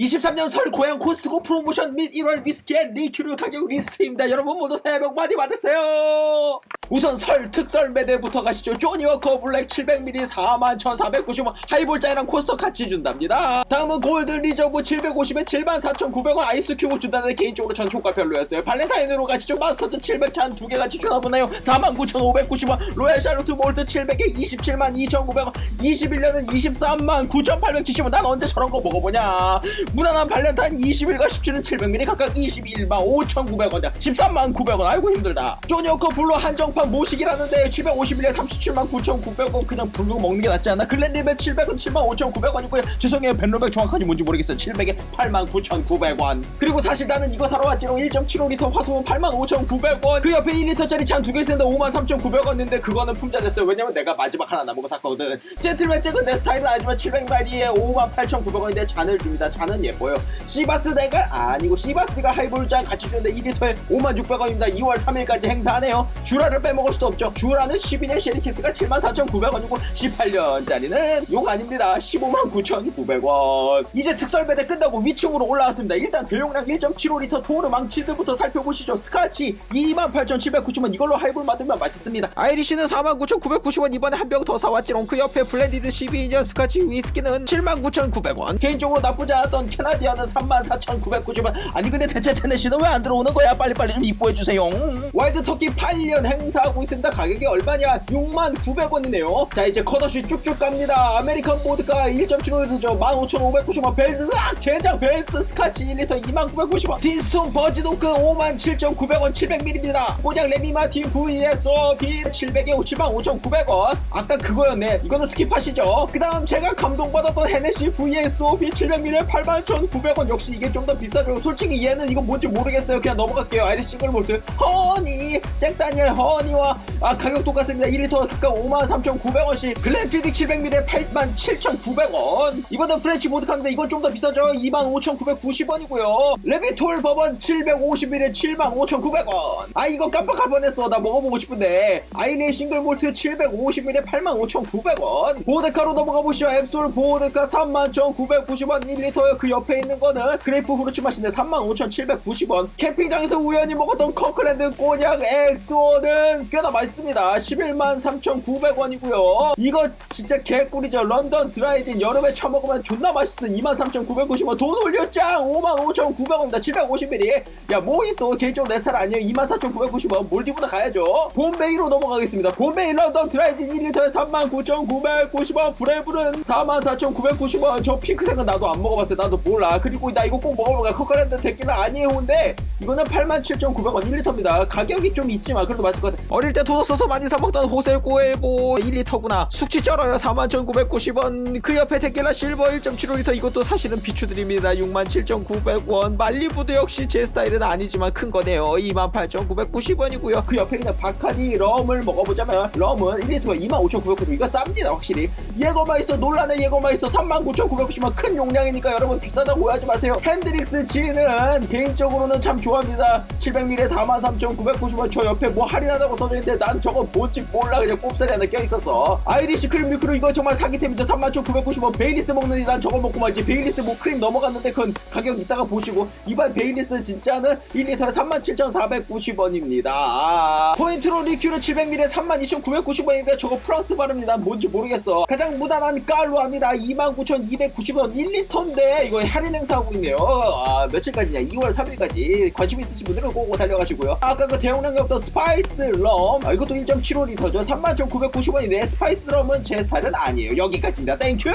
23년 설 고향 코스트코 프로모션 및 1월 위스키의 리큐르 가격 리스트입니다. 여러분 모두 새해 복 많이 받으세요. 우선 설 특설 매대부터 가시죠. 조니 워커 블랙 700ml 41,490원 하이볼자이랑 코스터 같이 준답니다. 다음은 골드 리저브 750에 74,900원 아이스 큐브 준다는데 개인적으로 전 효과 별로였어요. 발렌타인으로 가시죠. 마스터즈 700 잔 두 개 같이 주나 보나요? 49,590원 로얄 샬로트 몰트 700에 27만 2,900원 21년은 23만 9,870원 난 언제 저런 거 먹어보냐 무난한 발렌타인 21과 17은 700ml 각각 21만 5,900원 13만 900원 아이고 힘들다 쪼니어커 블루 한정판 모시기라는데 751에 37만 9,900원 그냥 블루 먹는 게 낫지 않나 글렌리벨 700은 7만 5,900원이고요. 죄송해요. 벤로백 정확하게 뭔지 모르겠어요. 700에 8만 9,900원. 그리고 사실 나는 이거 사러 왔지롱. 1.75리터 화소은 8만 5,900원. 그 옆에 1리터짜리 잔 두 개 쓰는데 5만 3,900원인데 그거는 품절됐어요. 왜냐면 내가 마지막 하나 남은 거 샀거든. 젠틀맨 잭은 내 스타일은 아니지만 700마리에 5만 8,900원인데 잔을 줍니다. 잔은 예뻐요. 시바스 대가 아니고 시바스 대가 하이볼 잔 같이 주는데 2리터에 5만 600원입니다. 2월 3일까지 행사하네요. 주라를 빼 먹을 수도 없죠. 주라는 12년 쉐리키스가 7만 4,900원이고 18년짜리는 욕 아닙니다. 15만 9,900원. 이제 특설 배대 끝나고 위층으로 올라왔습니다. 일단 대용량 1.75리터 토르 망치들부터 살펴보시죠. 스카치 28,790원. 이걸로 하이볼 만들면 맛있습니다. 아이리시는 49,990원. 이번에 한 병 더 사왔지롱 그 옆에 블렌디드 12년 스카치 위스키는 79,900원. 개인적으로 나쁘지 않았던 캐나디아는 34,990원. 아니 근데 대체 테네시는 왜 안 들어오는 거야? 빨리빨리 좀 입고해주세요. 와일드 터키 8년 행사 하고 있습니다. 가격이 얼마냐? 69,900원이네요. 자 이제 컷오시 쭉쭉 갑니다. 아메리칸 보드카 1.75리터죠 15,590원. 벨스 으악! 제작 벨스 스카치 1리터 2990원. 딘스톤 버즈도크 57,900원 700ml입니다 꼬장 레미마틴 VSOP 700에 75,900원. 아까 그거였네. 이거는 스킵하시죠. 그 다음 제가 감동받았던 헤네시 VSOP 700ml에 81,900원. 역시 이게 좀 더 비싸죠. 솔직히 얘는 이거 뭔지 모르겠어요. 그냥 넘어갈게요. 아이리시 싱글 몰트 허니! 잭다니엘 허니 와 아 가격 똑같습니다. 1리터 각각 53,900원씩. 글렌피딕 700ml에 87,900원. 이번엔 프렌치 보드카인데 이건 좀 더 비싸죠? 25,990원이고요. 레비톨 버번 750ml에 75,900원. 아 이거 깜빡할 뻔했어. 나 먹어보고 싶은데. 아이네 싱글 몰트 750ml에 85,900원. 보드카로 넘어가 보시죠 앱솔 보드카 31,990원. 1리터요 그 옆에 있는 거는 그레이프 후르츠 맛인데 35,790원. 캠핑장에서 우연히 먹었던 커클랜드 꼬냑 엑소는 꽤나 맛있습니다. 11만 3,900원이고요. 이거 진짜 개꿀이죠. 런던 드라이진 여름에 처먹으면 존나 맛있어. 23,990원. 돈 올렸짱 55,900원입니다. 750ml 야 모히또 개인적으로 내 스타일 아니에요? 24,990원. 몰디브나 가야죠. 봄베이로 넘어가겠습니다. 봄베이 런던 드라이진 1리터에 39,990원. 브레이브는 44,990원. 저 핑크색은 나도 안 먹어봤어요. 나도 몰라. 그리고 나 이거 꼭 먹어볼까? 커커랜드 데끼라 아니에요인데 이거는 87,900원. 1리터입니다. 가격이 좀 있지만 그래도 맛있을 것 같아 어릴 때 돈 없어서 많이 사먹던 호셀 꼬엘보 1리터구나. 숙취 쩔어요. 41,990원. 그 옆에 데끼라 실버 1.75리터. 이것도 사실은 비추드립니다. 67,900원. 말리부도 역시 제 스타일은 아니지만 큰 거네요. 28,990원이고요. 그 옆에 있는 바카디 럼을 먹어보자면 럼은 1리터에 25,990원 이거 쌉니다 확실히. 예거마이스터 논란의 예거마이스터 39,990원. 큰 용량이니까 여러분 비싸다고 오해하지 마세요. 핸드릭스 진은 개인적으로는 참 좋아합니다. 700ml에 43,990원. 저 옆에 뭐 할인하다고 써져있는데 난 저거 뭔지 몰라. 그냥 꼽살이 하나 껴있었어 아이리시 크림 밀크로 이거 정말 사기템이죠. 39,990원 베일리스 먹느니 난 저거 먹고 말지. 베일리스 뭐 크림 넘어갔는데 그건 가격 이따가 보시고. 이번 베일리스 진짜는 1리터에 37,490원입니다. 포인트로 리큐르 700ml에 32,990원인데 저거 프랑스 발음이 난 뭔지 모르겠어. 가장 무난한 깔로 합니다. 29,290원 1리터인데 이거 할인 행사하고 있네요. 아 며칠까지냐? 2월 3일까지. 관심 있으신 분들은 꼭 달려가시고요. 아까 그 대용량이 없던 스파이스 럼 아, 이것도 1.75리터죠. 31,990원인데 스파이스 럼은 제 스타일은 아니에요. 여기까지입니다. 땡큐